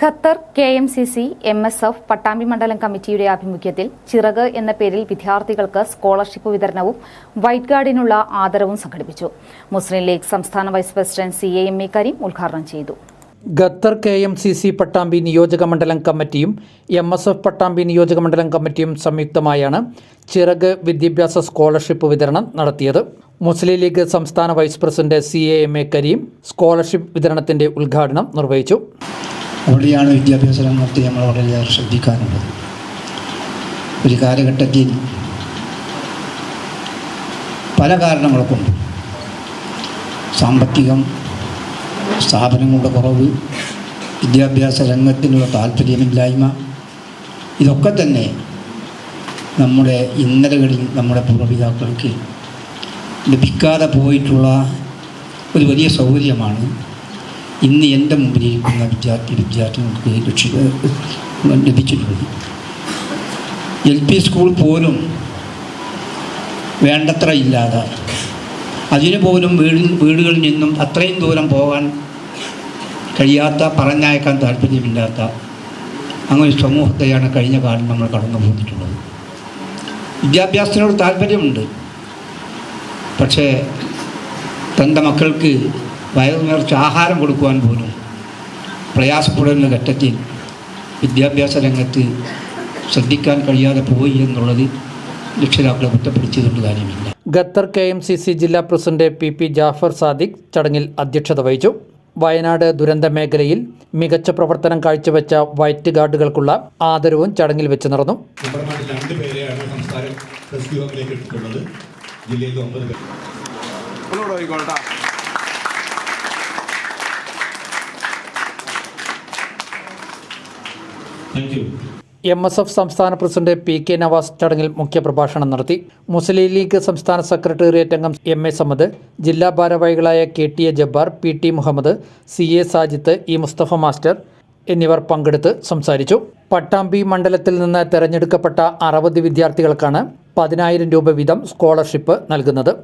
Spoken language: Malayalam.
Qatar K M C C M S F Pattambi മണ്ഡലം കമ്മിറ്റിയുടെ ആഭിമുഖ്യത്തിൽ ചിറക് എന്ന പേരിൽ വിദ്യാർത്ഥികൾക്ക് സ്കോളർഷിപ്പ് വിതരണവും വൈറ്റ് ഗാർഡിനുള്ള ആദരവും സംഘടിപ്പിച്ചു. മുസ്ലിം ലീഗ് സംസ്ഥാന vice president C A M A Kareem ഉദ്ഘാടനം ചെയ്തു. Qatar K M C C Pattambi നിയോജക മണ്ഡലം കമ്മിറ്റിയും എം എസ് എഫ് പട്ടാമ്പി നിയോജക മണ്ഡലം കമ്മിറ്റിയും സംയുക്തമായാണ് ചിറക് വിദ്യാഭ്യാസ സ്കോളർഷിപ്പ് വിതരണം നടത്തിയത്. മുസ്ലിം ലീഗ് സംസ്ഥാന vice president C A M A Kareem scholarship വിതരണത്തിന്റെ ഉദ്ഘാടനം നിർവഹിച്ചു. അവിടെയാണ് വിദ്യാഭ്യാസ രംഗത്ത് നമ്മൾ വളരെയേറെ ശ്രദ്ധിക്കാനുള്ളത് ഒരു കാലഘട്ടത്തിൽ പല കാരണങ്ങൾ കൊണ്ട് സാമ്പത്തികം സ്ഥാപനങ്ങളുടെ കുറവ് വിദ്യാഭ്യാസ രംഗത്തിനുള്ള താല്പര്യമില്ലായ്മ ഇതൊക്കെ തന്നെ നമ്മുടെ ഇന്നലകളിൽ നമ്മുടെ പൂർവപിതാക്കൾക്ക് ലഭിക്കാതെ പോയിട്ടുള്ള ഒരു വലിയ സൗകര്യമാണ് ഇന്ന് എന്റെ മുമ്പിലിരിക്കുന്ന വിദ്യാർത്ഥി വിദ്യാർത്ഥികൾക്ക് രക്ഷി ലഭിച്ചിട്ടുള്ളത് എൽ പി സ്കൂൾ പോലും വേണ്ടത്ര ഇല്ലാതെ അതിനു പോലും വീട് വീടുകളിൽ നിന്നും അത്രയും ദൂരം പോകാൻ കഴിയാത്ത പറഞ്ഞയക്കാൻ താല്പര്യമില്ലാത്ത അങ്ങനെ സമൂഹത്തെയാണ് കഴിഞ്ഞ കാലം നമ്മൾ കടന്നു പോന്നിട്ടുള്ളത്. വിദ്യാഭ്യാസത്തിനോട് താല്പര്യമുണ്ട്. പക്ഷേ തന്റെ മക്കൾക്ക് വയറു നിറച്ച് ആഹാരം കൊടുക്കുവാൻ പോലും പ്രയാസപ്പെടുന്ന ഘട്ടത്തിൽ വിദ്യാഭ്യാസ രംഗത്ത് ശ്രദ്ധിക്കാൻ കഴിയാതെ പോയി എന്നുള്ളത് രക്ഷിതാക്കളെ കുറ്റപ്പെടുത്തിയതുകൊണ്ട് കാര്യമില്ല. Qatar K M C C ജില്ലാ president P P Jafar Sadiq ചടങ്ങിൽ അധ്യക്ഷത വഹിച്ചു. വയനാട് ദുരന്ത മേഖലയിൽ മികച്ച പ്രവർത്തനം കാഴ്ചവെച്ച വൈറ്റ് ഗാർഡുകൾക്കുള്ള ആദരവും ചടങ്ങിൽ വെച്ച് നടന്നു. സംസ്ഥാനം എം എസ് എഫ് സംസ്ഥാന പ്രസിഡന്റ് പി കെ നവാസ് ചടങ്ങിൽ മുഖ്യപ്രഭാഷണം നടത്തി. മുസ്ലിം ലീഗ് സംസ്ഥാന സെക്രട്ടേറിയറ്റ് അംഗം എം എ സമദ് ജില്ലാ ഭാരവാഹികളായ K T A Jabbar P T Muhammad C A Sajith E Mustafa master എന്നിവർ പങ്കെടുത്ത് സംസാരിച്ചു. പട്ടാമ്പി മണ്ഡലത്തിൽ നിന്ന് തെരഞ്ഞെടുക്കപ്പെട്ട അറുപത് വിദ്യാർത്ഥികൾക്കാണ് പതിനായിരം രൂപ വീതം സ്കോളർഷിപ്പ് നൽകുന്നത്.